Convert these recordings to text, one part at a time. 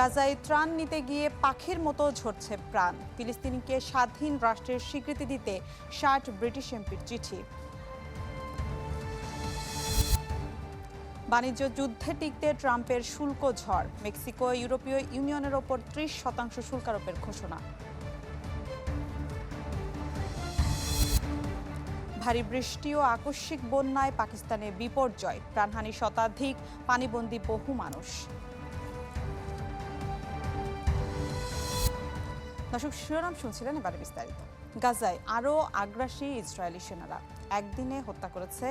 গাজায় ত্রাণ নিতে গিয়ে পাখির মতো ঝরছে প্রাণ। ফিলিস্তিনিকে স্বাধীন রাষ্ট্রের স্বীকৃতি দিতে ষাট ব্রিটিশ এমপির চিঠি। বাণিজ্য যুদ্ধে টিকতে ট্রাম্পের শুল্ক ঝড়। মেক্সিকো ইউরোপীয় ইউনিয়নের ওপর ত্রিশ শতাংশ শুল্ক আরোপের ঘোষণা। ভারী বৃষ্টি ও আকস্মিক বন্যায় পাকিস্তানে বিপর্যয়। প্রাণহানি শতাধিক, পানিবন্দী বহু মানুষ। দর্শক, শিরোনাম শুনছিলেন এবারে বিস্তারিত। গাজায় আরও আগ্রাসী ইসরায়েলি সেনারা একদিনে হত্যা করেছে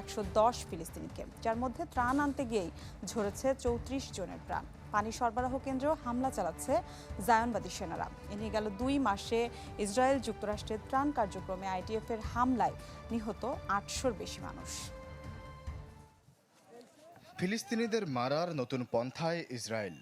একশো দশ ফিলিস্তিনিকে, যার মধ্যে ত্রাণ আনতে গিয়েই ঝরেছে চৌত্রিশ জনের প্রাণ। পানি সরবরাহ কেন্দ্র হামলা চালাচ্ছে জায়নবাদী সেনারা। এ নিয়ে গেল দুই মাসে ইসরায়েল যুক্তরাষ্ট্রের ত্রাণ কার্যক্রমে আইটিএফ এর হামলায় নিহত আটশোর বেশি মানুষ। ফিলিস্তিনিদের মারার নতুন পন্থায় ইসরায়েল।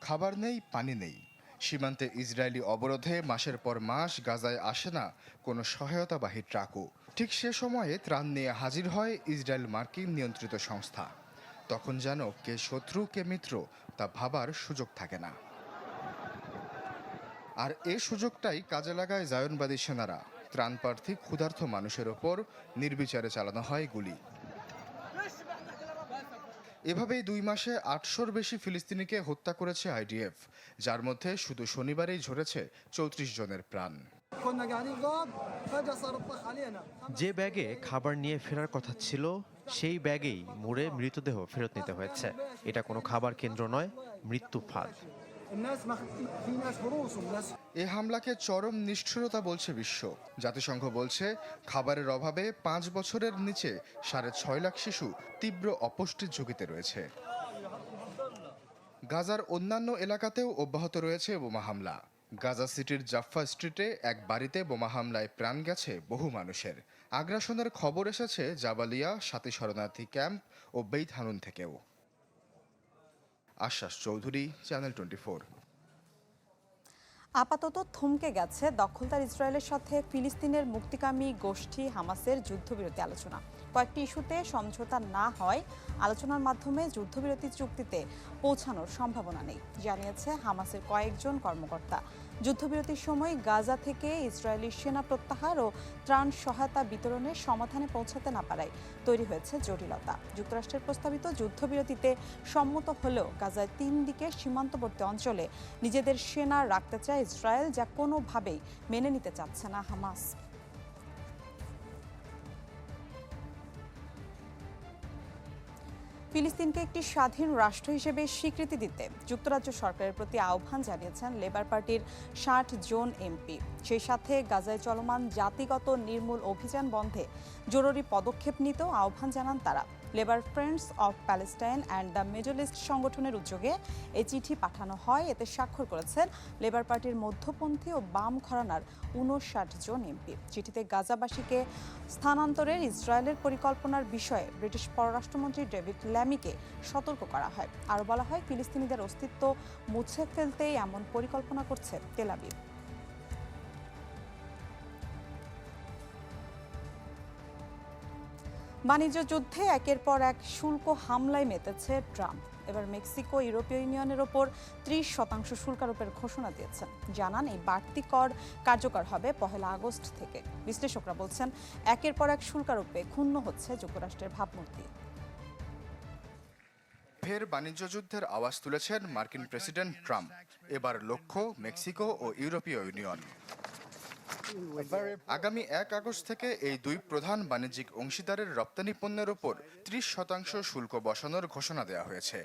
খাবার নেই, পানি নেই। সীমান্তে ইসরায়েলি অবরোধে মাসের পর মাস গাজায় আসে না কোনো সহায়তাবাহী ট্রাকও। ঠিক সে সময়ে ত্রাণ নিয়ে হাজির হয় ইসরায়েল মার্কিন নিয়ন্ত্রিত সংস্থা। তখন যেন কে শত্রু, কে মিত্র তা ভাবার সুযোগ থাকে না। আর এ সুযোগটাই কাজে লাগায় জায়নবাদী সেনারা। ত্রাণপ্রার্থী ক্ষুধার্ত মানুষের ওপর নির্বিচারে চালানো হয় গুলি। এভাবেই দুই মাসে আটশোর বেশি ফিলিস্তিনিকে হত্যা করেছে আইডিএফ, যার মধ্যে শুধু শনিবারেই ঝরেছে চৌত্রিশ জনের প্রাণ। যে ব্যাগে খাবার নিয়ে ফেরার কথা ছিল, সেই ব্যাগেই মুড়ে মৃতদেহ ফেরত নিতে হয়েছে। এটা কোনো খাবার কেন্দ্র নয়, মৃত্যু ফাঁদ। এ হামলাকে চরম নিষ্ঠুরতা বলছে বিশ্ব। জাতিসংঘ বলছে, খাবারের অভাবে পাঁচ বছরের নিচে সাড়ে ছয় লাখ শিশু তীব্র অপুষ্টির ঝুঁকিতে রয়েছে। গাজার অন্যান্য এলাকাতেও অব্যাহত রয়েছে বোমা হামলা। গাজা সিটির জাফা স্ট্রিটে এক বাড়িতে বোমা হামলায় প্রাণ গেছে বহু মানুষের। আগ্রাসনের খবর এসেছে জাবালিয়া সাথী শরণার্থী ক্যাম্প ও বেইথানুন থেকেও। আশ্বাস চৌধুরী চ্যানেল টোয়েন্টি আপাতত থমকে গেছে দখলদার ইসরায়েলের সাথে ফিলিস্তিনের মুক্তিকামী গোষ্ঠী হামাসের যুদ্ধবিরতি আলোচনা। কয়েকটি ইস্যুতে সমঝোতা না হয় আলোচনার মাধ্যমে যুদ্ধবিরতি চুক্তিতে পৌঁছানোর সম্ভাবনা নেই, জানিয়েছে হামাসের কয়েকজন কর্মকর্তা। যুদ্ধবিরতির সময় গাজা থেকে ইসরায়েলি সেনা প্রত্যাহার ও ত্রাণ সহায়তা বিতরণে সমাধানে পৌঁছাতে না পারায় তৈরি হয়েছে জটিলতা। যুক্তরাষ্ট্রের প্রস্তাবিত যুদ্ধবিরতিতে সম্মত হলেও গাজায় তিন দিকে সীমান্তবর্তী অঞ্চলে নিজেদের সেনা রাখতে চায় ইসরায়েল, যা কোনোভাবেই মেনে নিতে চাচ্ছে না হামাস। ফিলিস্তিনকে একটি স্বাধীন রাষ্ট্র হিসেবে স্বীকৃতি দিতে যুক্তরাজ্য সরকারের প্রতি আহ্বান জানিয়েছেন লেবার পার্টির ষাট জন এমপি। সেই সাথে গাজায় চলমান জাতিগত নির্মূল অভিযান বন্ধে জরুরি পদক্ষেপ নিতেও আহ্বান জানান তারা। Labour Friends of Palestine and the Middle East সংগঠনের উদ্যোগে এই চিঠি পাঠানো হয়। এতে স্বাক্ষর করেছেন লেবার পার্টির মধ্যপন্থী ও বাম ঘরানার উনষাট জন এমপি। চিঠিতে গাজাবাসীকে স্থানান্তরের ইসরায়েলের পরিকল্পনার বিষয়ে ব্রিটিশ পররাষ্ট্রমন্ত্রী ডেভিড ল্যামিকে সতর্ক করা হয়। আরও বলা হয়, ফিলিস্তিনিদের অস্তিত্ব মুছে ফেলতেই এমন পরিকল্পনা করছে তেলাবিব বাণিজ্য যুদ্ধে একের পর এক শুল্ক হামলায় মেতেছে ট্রাম্প। এবার মেক্সিকো ইউরোপীয় ইউনিয়নের ওপর ত্রিশ শতাংশ শুল্ক আরোপের ঘোষণা দিয়েছেন। জানান এই বাড়তি কর কার্যকর হবে পহেলা আগস্ট থেকে। বিশ্লেষকরা বলছেন, একের পর এক শুল্ক আরোপে ক্ষুণ্ণ হচ্ছে যুক্তরাষ্ট্রের ভাবমূর্তি। ফের বাণিজ্য যুদ্ধের আওয়াজ তুলেছেন মার্কিন প্রেসিডেন্ট ট্রাম্প। এবার লক্ষ্য মেক্সিকো ও ইউরোপীয় ইউনিয়ন। আগামী এক আগস্ট থেকে এই দুই প্রধান বাণিজ্যিক অংশীদারের রপ্তানি পণ্যের ওপর ত্রিশ শতাংশ শুল্ক বসানোর ঘোষণা দেওয়া হয়েছে।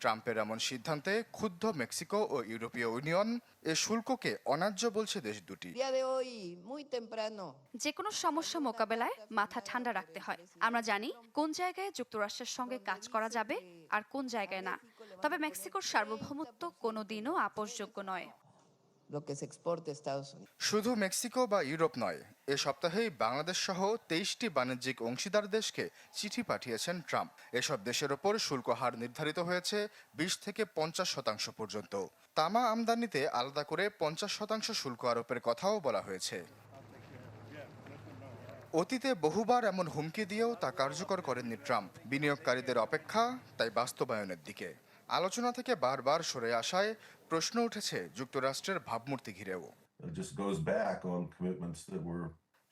ট্রাম্পের এমন সিদ্ধান্তে ক্ষুব্ধ মেক্সিকো ও ইউরোপীয় ইউনিয়ন এ শুল্ককে অন্যায্য বলছে দেশ দুটি। যে কোনো সমস্যা মোকাবেলায় মাথা ঠান্ডা রাখতে হয়। আমরা জানি কোন জায়গায় যুক্তরাষ্ট্রের সঙ্গে কাজ করা যাবে আর কোন জায়গায় না। তবে মেক্সিকোর সার্বভৌমত্ব কোনোদিনও আপোষযোগ্য নয়। শুধু মেক্সিকো বা ইউরোপ নয়, এ সপ্তাহেই বাংলাদেশ সহ তেইশটি বাণিজ্যিক অংশীদার দেশকে চিঠি পাঠিয়েছেন ট্রাম্প। এসব দেশের ওপর শুল্ক হার নির্ধারিত হয়েছে বিশ থেকে পঞ্চাশ শতাংশ পর্যন্ত। তামা আমদানিতে আলাদা করে পঞ্চাশ শতাংশ শুল্ক আরোপের কথাও বলা হয়েছে। অতীতে বহুবার এমন হুমকি দিয়েও তা কার্যকর করেননি ট্রাম্প। বিনিয়োগকারীদের অপেক্ষা তাই বাস্তবায়নের দিকে। আলোচনা থেকে বারবার সরে আসায় প্রশ্ন উঠেছে যুক্তরাষ্ট্রের ভাবমূর্তি ঘিরেও।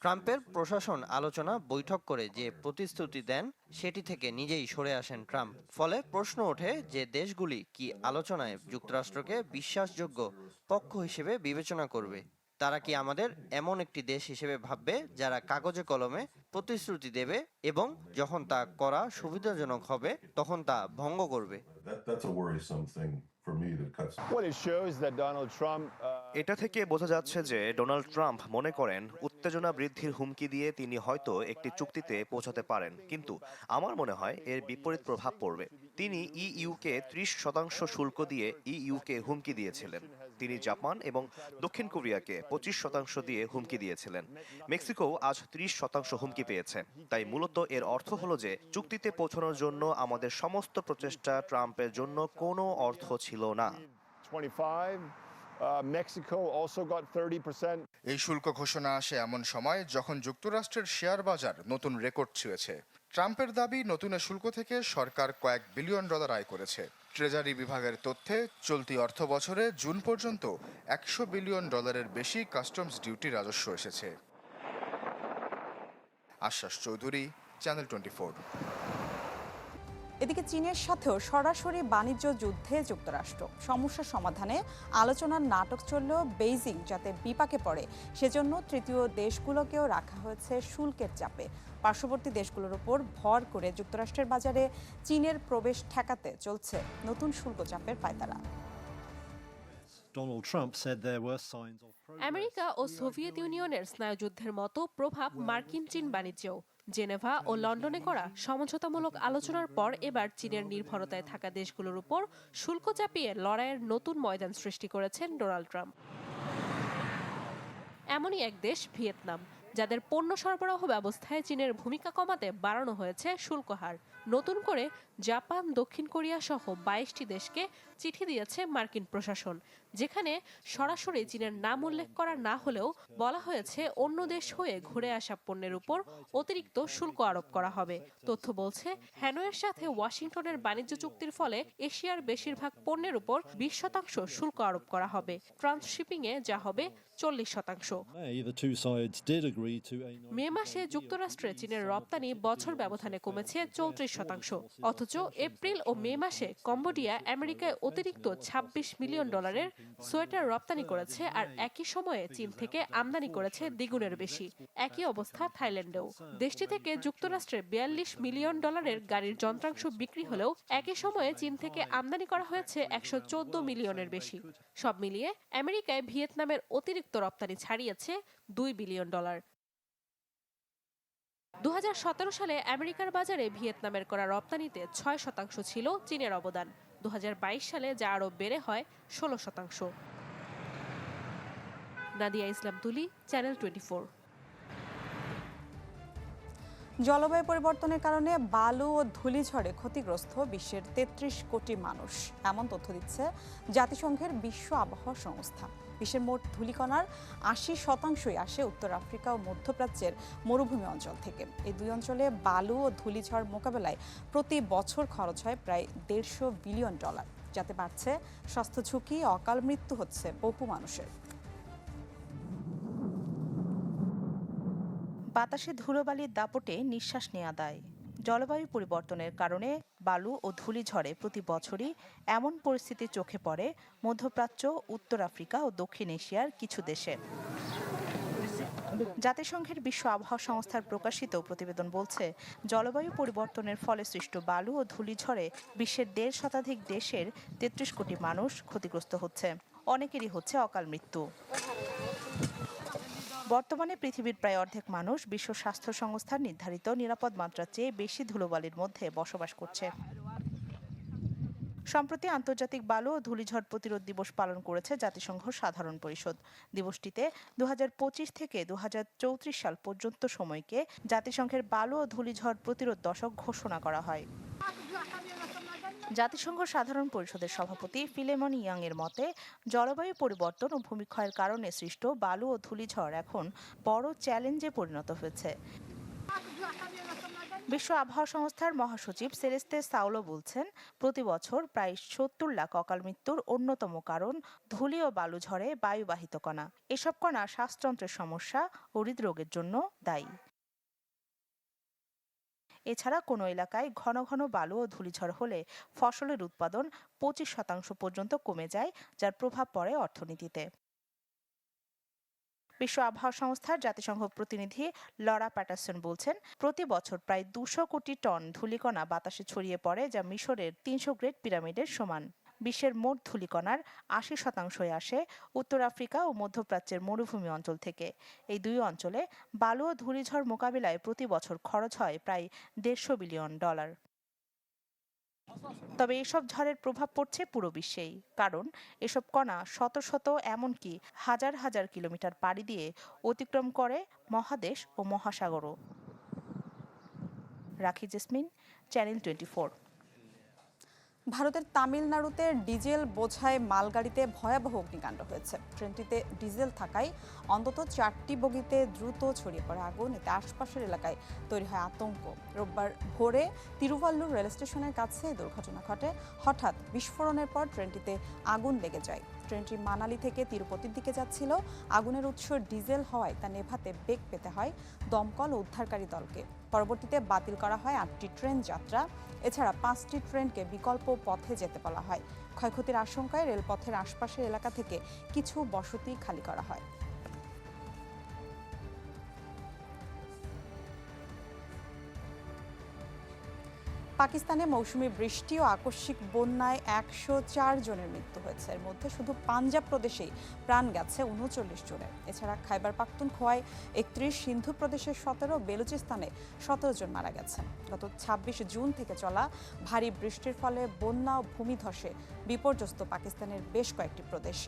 ট্রাম্পের প্রশাসন আলোচনা বৈঠক করে যে প্রতিশ্রুতি দেন সেটি থেকে নিজেই সরে আসেন ট্রাম্প। ফলে প্রশ্ন ওঠে যে দেশগুলি কি আলোচনায় যুক্তরাষ্ট্রকে বিশ্বাসযোগ্য পক্ষ হিসেবে বিবেচনা করবে? তারা কি আমাদের এমন একটি দেশ হিসেবে ভাববে যারা কাগজে কলমে প্রতিশ্রুতি দেবে এবং যখন তা করা সুবিধাজনক হবে তখন তা ভঙ্গ করবে? That that's a worrisome thing for me that cuts What it shows that Donald Trump uh, এটা থেকে বোঝা যাচ্ছে যে ডোনাল্ড ট্রাম্প মনে করেন উত্তেজনা বৃদ্ধির হুমকি দিয়ে তিনি হয়তো একটি চুক্তিতে পৌঁছাতে পারেন। কিন্তু আমার মনে হয় এর বিপরীত প্রভাব পড়বে। তিনি ইইউকে ত্রিশ শতাংশ শুল্ক দিয়ে ইইউকে হুমকি দিয়েছিলেন। তিনি জাপান এবং দক্ষিণ কোরিয়াকে পঁচিশ শতাংশ দিয়ে হুমকি দিয়েছিলেন। মেক্সিকো আজ ত্রিশ শতাংশ হুমকি পেয়েছে। তাই মূলত এর অর্থ হলো যে, চুক্তিতে পৌঁছানোর জন্য আমাদের সমস্ত প্রচেষ্টা ট্রাম্পের জন্য কোনো অর্থ ছিল না। 25, uh, Mexico also got 30%. এই শুল্ক ঘোষণা আসে এমন সময় যখন যুক্তরাষ্ট্রের শেয়ার বাজার নতুন রেকর্ড ছুঁয়েছে। ট্রাম্পের দাবি নতুন শুল্ক থেকে সরকার কয়েক বিলিয়ন ডলার আয় করেছে। ট্রেজারি বিভাগের তথ্যে চলতি অর্থ বছরে জুন পর্যন্ত একশো বিলিয়ন ডলারের বেশি কাস্টমস ডিউটি রাজস্ব এসেছে। আশ্বাস চৌধুরী চ্যানেল টোয়েন্টি এদিকে চীনের সাথেও সরাসরি বাণিজ্য যুদ্ধে যুক্তরাষ্ট্র। সমস্যা সমাধানে আলোচনার নাটক চললেও বেইজিং যাতে বিপাকে পড়ে সেজন্য তৃতীয় দেশগুলোকেও রাখা হয়েছে শুল্কের চাপে। পার্শ্ববর্তী দেশগুলোর উপর ভর করে যুক্তরাষ্ট্রের বাজারে চীনের প্রবেশ ঠেকাতে চলছে নতুন শুল্ক চাপের পায়তারা. আমেরিকা ও সোভিয়েত ইউনিয়নের স্নায়ুযুদ্ধের মতো প্রভাব মার্কিন চীন বাণিজ্যেও। জেনেভা ও লন্ডনে করা সমঝোতামূলক আলোচনার পর এবার চীনের নির্ভরতায় থাকা দেশগুলোর উপর শুল্ক চাপিয়ে লড়াইয়ের নতুন ময়দান সৃষ্টি করেছেন ডোনাল্ড ট্রাম্প। এমনই এক দেশ, ভিয়েতনাম, যাদের পণ্য সরবরাহ ব্যবস্থায় চীনের ভূমিকা কমাতে বাড়ানো হয়েছে শুল্ক হার। নতুন করে জাপান, দক্ষিণ কোরিয়া সহ বাইশটি দেশকে চিঠি দিয়েছে মার্কিন প্রশাসন। যেখানে সরাসরি চীনের নাম উল্লেখ করা না হলেও বলা হয়েছে অন্য দেশ হয়ে ঘুরে আসা পণ্যের উপর অতিরিক্ত শুল্ক আরোপ করা হবে। তথ্য বলছে হ্যানয়ের সাথে ওয়াশিংটনের বাণিজ্য চুক্তির ফলে এশিয়ার বেশিরভাগ পণ্যের উপর বিশ শতাংশ শুল্ক আরোপ করা হবে। ট্রান্সশিপিংয়ে যা হবে চল্লিশ শতাংশ। মে মাসে যুক্তরাষ্ট্রে চীনের রপ্তানি বছর ব্যবধানে কমেছে চৌত্রিশ শতাংশ। অথচ এপ্রিল ও মে মাসে কম্বোডিয়া আমেরিকায় অতিরিক্ত ২৬ মিলিয়ন ডলারের সোয়েটার রপ্তানি করেছে আর একই সময়ে চীন থেকে আমদানি করেছে দ্বিগুণের বেশি। একই অবস্থা থাইল্যান্ডেও। দেশটি থেকে যুক্তরাষ্ট্রে বিয়াল্লিশ মিলিয়ন ডলারের গাড়ির যন্ত্রাংশ বিক্রি হলেও একই সময়ে চীন থেকে আমদানি করা হয়েছে একশো চোদ্দ মিলিয়নের বেশি। সব মিলিয়ে আমেরিকায় ভিয়েতনামের অতিরিক্ত রপ্তানি ছাড়িয়েছে দুই বিলিয়ন ডলার। দু হাজার সতেরো সালে আমেরিকার বাজারে ভিয়েতনামের করা রপ্তানিতে ছয় শতাংশ ছিল চীনের অবদান। দু হাজার বাইশ সালে, যা আরও বেড়ে হয় ষোলো শতাংশ। নাদিয়া ইসলাম তুলি, চ্যানেল টোয়েন্টি জলবায়ু পরিবর্তনের কারণে বালু ও ধূলিঝড়ে ক্ষতিগ্রস্ত বিশ্বের তেত্রিশ কোটি মানুষ। এমন তথ্য দিচ্ছে জাতিসংঘের বিশ্ব আবহাওয়া সংস্থা। বিশ্বের মোট ধূলিকণার আশি শতাংশই আসে উত্তর আফ্রিকা ও মধ্যপ্রাচ্যের মরুভূমি অঞ্চল থেকে। এই দুই অঞ্চলে বালু ও ধূলিঝড় মোকাবেলায় প্রতি বছর খরচ হয় প্রায় দেড়শো বিলিয়ন ডলার। যাতে বাড়ছে স্বাস্থ্য ঝুঁকি, অকাল মৃত্যু হচ্ছে বহু মানুষের। বাতাসে ধুলোবালির দাপটে নিঃশ্বাস নেওয়া দায়। জলবায়ু পরিবর্তনের কারণে বালু ও ধূলিঝড়ে প্রতি বছরই এমন পরিস্থিতি চোখে পড়ে মধ্যপ্রাচ্য, উত্তর আফ্রিকা ও দক্ষিণ এশিয়ার কিছু দেশে। জাতিসংঘের বিশ্ব আবহাওয়া সংস্থার প্রকাশিত প্রতিবেদন বলছে, জলবায়ু পরিবর্তনের ফলে সৃষ্ট বালু ও ধূলিঝড়ে বিশ্বের দেড় শতাধিক দেশের তেত্রিশ কোটি মানুষ ক্ষতিগ্রস্ত হচ্ছে। অনেকেরই হচ্ছে অকাল মৃত্যু। বর্তমানে পৃথিবীর প্রায় অর্ধেক মানুষ বিশ্ব স্বাস্থ্য সংস্থার নির্ধারিত নিরাপদ মাত্রার চেয়ে বেশি ধুলোবালির মধ্যে বসবাস করছে। সম্প্রতি আন্তর্জাতিক বালু ও ধূলিঝড় প্রতিরোধ দিবস পালন করেছে জাতিসংঘ সাধারণ পরিষদ। দিবসটিতে দু হাজার পঁচিশ থেকে দুহাজার চৌত্রিশ সাল পর্যন্ত সময়কে জাতিসংঘের বালু ও ধূলিঝড় প্রতিরোধ দশক ঘোষণা করা হয়। জাতিসংঘ সাধারণ পরিষদের সভাপতি ফিলেমন ইয়াং এর মতে, জলবায়ু পরিবর্তন ও ভূমিক্ষয়ের কারণে সৃষ্ট বালু ও ধূলিঝড় এখন বড় চ্যালেঞ্জে পরিণত হয়েছে। বিশ্ব আবহাওয়া সংস্থার মহাসচিব সেরেস্তে সাউলো বলছেন, প্রতি বছর প্রায় সত্তর লাখ অকাল মৃত্যুর অন্যতম কারণ ধূলি ও বালুঝড়ে বায়ুবাহিত কণা। এসব কণা শ্বাসতন্ত্রের সমস্যা ও হৃদরোগের জন্য দায়ী। এছাড়া কোনো এলাকায় ঘন ঘন বালু ও ধূলিঝড় হলে ফসলের উৎপাদন পঁচিশ শতাংশ পর্যন্ত কমে যায়, যার প্রভাব পড়ে অর্থনীতিতে। বিশ্ব আবহাওয়া সংস্থার জাতিসংঘ প্রতিনিধি লরা প্যাটারসন বলছেন, প্রতি বছর প্রায় দুশো কোটি টন ধূলিকণা বাতাসে ছড়িয়ে পড়ে, যা মিশরের তিনশো গ্রেড পিরামিডের সমান। বিশ্বের মোট ধূলিকণার আশি শতাংশই আসে উত্তর আফ্রিকা ও মধ্যপ্রাচ্যের মরুভূমি অঞ্চল থেকে। এই দুই অঞ্চলে বালু ও ধূলিঝড় মোকাবিলায় প্রতি বছর খরচ হয় প্রায় দেড়শো বিলিয়ন ডলার। তবে এসব ঝড়ের প্রভাব পড়ছে পুরো বিশ্বেই, কারণ এসব কণা শত শত এমনকি হাজার হাজার কিলোমিটার পাড়ি দিয়ে অতিক্রম করে মহাদেশ ও মহাসাগরও। রাখি জেসমিন, চ্যানেল টোয়েন্টি ভারতের তামিলনাড়ুতে ডিজেল বোঝায় মালগাড়িতে ভয়াবহ অগ্নিকাণ্ড হয়েছে। ট্রেনটিতে ডিজেল থাকায় অন্তত চারটি বগিতে দ্রুত ছড়িয়ে পড়ে আগুন। এতে আশপাশের এলাকায় তৈরি হয় আতঙ্ক। রোববার ভোরে তিরুভাল্লুর রেল স্টেশনের কাছে দুর্ঘটনা ঘটে। হঠাৎ বিস্ফোরণের পর ট্রেনটিতে আগুন লেগে যায়। ট্রেনটি মানালি থেকে তিরুপতির দিকে যাচ্ছিল। আগুনের উৎস ডিজেল হওয়ায় তা নেভাতে বেগ পেতে হয় দমকল ও উদ্ধারকারী দলকে। পরবর্তীতে বাতিল করা হয় আটটি ট্রেন যাত্রা। এছাড়া পাঁচটি ট্রেনকে বিকল্প পথে যেতে বলা হয়। ক্ষয়ক্ষতির আশঙ্কায় রেলপথের আশপাশের এলাকা থেকে কিছু বসতি খালি করা হয়। পাকিস্তানে মৌসুমী বৃষ্টি ও আকস্মিক বন্যায় একশো চার জনের মৃত্যু হয়েছে। এর মধ্যে শুধু পাঞ্জাব প্রদেশেই প্রাণ গেছে উনচল্লিশ জনের। এছাড়া খাইবার পাখতুন খোয়াই, একত্রিশ সিন্ধু প্রদেশের সতেরো, বেলুচিস্তানে সতেরো জন মারা গেছে গত ছাব্বিশ জুন থেকে চলা ভারী বৃষ্টির ফলে বন্যা ও ভূমিধসে বিপর্যস্ত পাকিস্তানের বেশ কয়েকটি প্রদেশ।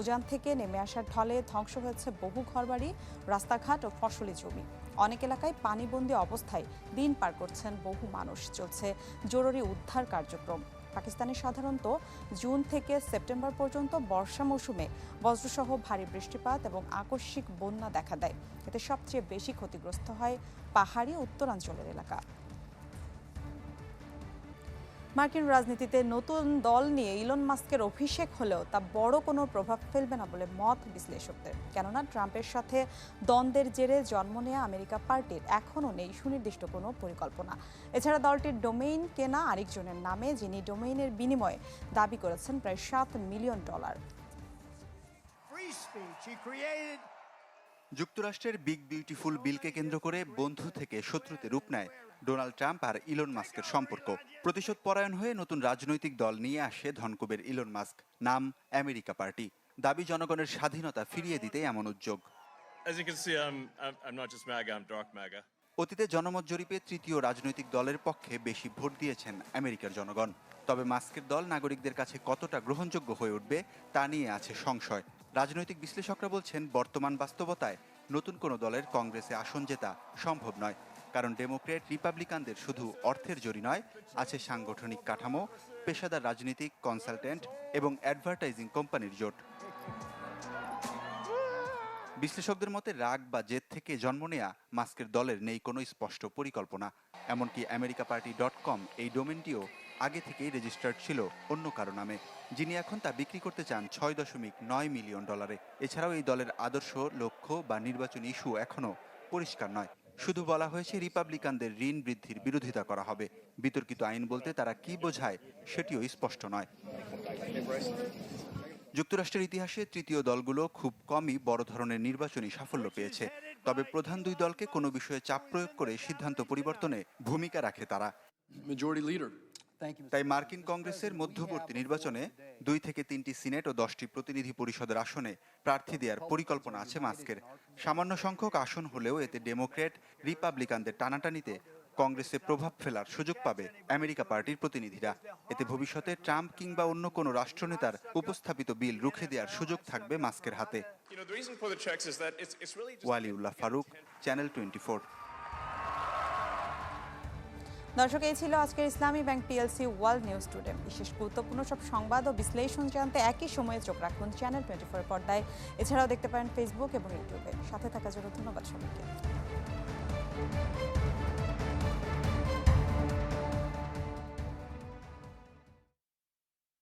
উজান থেকে নেমে আসার ঢলে ধ্বংস হয়েছে বহু ঘরবাড়ি, রাস্তাঘাট ও ফসলি জমি। অনেক এলাকায় পানিবন্দি অবস্থায় দিন পার করছেন বহু মানুষ। চলছে জরুরি উদ্ধার কার্যক্রম। পাকিস্তানে সাধারণত জুন থেকে সেপ্টেম্বর পর্যন্ত বর্ষা মৌসুমে বজ্রসহ ভারী বৃষ্টিপাত এবং আকস্মিক বন্যা দেখা দেয়। এতে সবচেয়ে বেশি ক্ষতিগ্রস্ত হয় পাহাড়ি উত্তরাঞ্চলের এলাকা। মার্কিন রাজনীতিতে নতুন দল নিয়ে ইলন মাস্কের অভিষেক হলেও তা বড় কোনো প্রভাব ফেলবে না বলে মত বিশ্লেষকদের। কেননা ট্রাম্পের সাথে দ্বন্দ্বের জেরে জন্ম নেওয়া আমেরিকা পার্টির এখনও নেই সুনির্দিষ্ট কোনো পরিকল্পনা। এছাড়া দলটির ডোমেইন কেনা আরেকজনের নামে যিনি ডোমেইনের বিনিময়ে দাবি করেছেন প্রায় সাত মিলিয়ন ডলার। যুক্তরাষ্ট্রের বিগ বিউটিফুল বিলকে কেন্দ্র করে বন্ধু থেকে শত্রুতে রূপ নেয় ডোনাল্ড ট্রাম্প আর ইলন মাস্কের সম্পর্ক। প্রতিশোধ পরায়ণ হয়ে নতুন রাজনৈতিক দল নিয়ে আসে ধনকুবের ইলন মাস্ক নাম আমেরিকা পার্টি। দাবি জনগণের স্বাধীনতা ফিরিয়ে দিতে এমন উদ্যোগ। অতীতে জনমত জরিপে তৃতীয় রাজনৈতিক দলের পক্ষে বেশি ভোট দিয়েছেন আমেরিকার জনগণ। তবে মাস্কের দল নাগরিকদের কাছে কতটা গ্রহণযোগ্য হয়ে উঠবে তা নিয়ে আছে সংশয়। রাজনৈতিক বিশ্লেষকরা বলছেন বর্তমান বাস্তবতায় নতুন কোনো দলের কংগ্রেসে আসন জেতা সম্ভব নয়। কারণ ডেমোক্রেট রিপাবলিকানদের শুধু অর্থের জরি নয়, আছে সাংগঠনিক কাঠামো, পেশাদার রাজনীতিক কনসালটেন্ট এবং অ্যাডভার্টাইজিং কোম্পানির জোট। বিশ্লেষকদের মতে, রাগ বা জেদ থেকে জন্ম নেয়া মাস্কের দলের নেই কোনো স্পষ্ট পরিকল্পনা। এমনকি আমেরিকা পার্টি ডট কম এই ডোমেনটিও আগে থেকেই রেজিস্টার্ড ছিল অন্য কারও নামে, যিনি এখন তা বিক্রি করতে চান ছয় দশমিক নয় মিলিয়ন ডলারে। এছাড়াও এই দলের আদর্শ, লক্ষ্য বা নির্বাচনী ইস্যু এখনও পরিষ্কার নয়। শুধু বলা হয়েছে রিপাবলিকানদের ঋণ বৃদ্ধির বিরোধিতা করা হবে। বিতর্কিত আইন বলতে তারা কি বোঝায় সেটিও স্পষ্ট নয়। যুক্তরাষ্ট্রের ইতিহাসে তৃতীয় দলগুলো খুব কমই বড় ধরনের নির্বাচনী সাফল্য পেয়েছে। তবে প্রধান দুই দলকে কোনো বিষয়ে চাপ প্রয়োগ করে সিদ্ধান্ত পরিবর্তনে ভূমিকা রাখে তারা। তাই মার্কিন কংগ্রেসের মধ্যবর্তী নির্বাচনে দুই থেকে তিনটি সিনেট ও দশটি প্রতিনিধি পরিষদের আসনে প্রার্থী দেওয়ার পরিকল্পনা আছে মাস্কের। সামান্য সংখ্যক আসন হলেও এতে ডেমোক্রেট রিপাবলিকানদের টানাটানিতে কংগ্রেসে প্রভাব ফেলার সুযোগ পাবে আমেরিকা পার্টির প্রতিনিধিরা। এতে ভবিষ্যতে ট্রাম্প কিংবা অন্য কোনো রাষ্ট্রনেতার উপস্থাপিত বিল রুখে দেওয়ার সুযোগ থাকবে মাস্কের হাতে। ওয়ালিউল্লাহ ফারুক চ্যানেল টোয়েন্টি দর্শক, এই ছিল আজকের Islami Bank PLC World News Today বিশেষ গুরুত্বপূর্ণ সব সংবাদ ও বিশ্লেষণ জানতে একই সময়ে চোখ রাখুন চ্যানেল টোয়েন্টি ফোর পর্দায়। এছাড়াও দেখতে পারেন ফেসবুক এবং ইউটিউবে সাথে থাকার জন্য ধন্যবাদ সবাইকে।